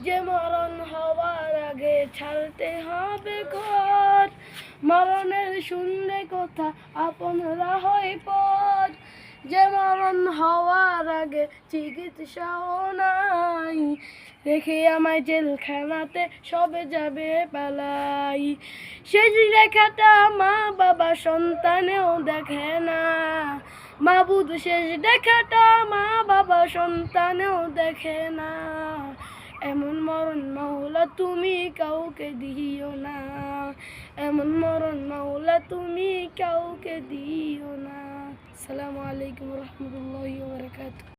যে মরণ হওয়ার আগে ছাড়তে হবে ঘর। মরণের শুনলে কথা আপনরা হয় পথ। যে মরণ হওয়ার আগে চিকিৎসাও নাই। রেখে আমায় জেলখানাতে সবে যাবে পালাই। সেই রেখাটা মা বাবা সন্তানেও দেখে না। মাবুদ শেষ দেখাটা মা বাবা সন্তানেও দেখে না। এমন মরণ মাওলা তুমি কাউকে দিও না। এমন মরণ মাওলা তুমি কাউকে দিও না। আসসালামু আলাইকুম রহমতুল্লাহ ওয়া বারাকাতুহু।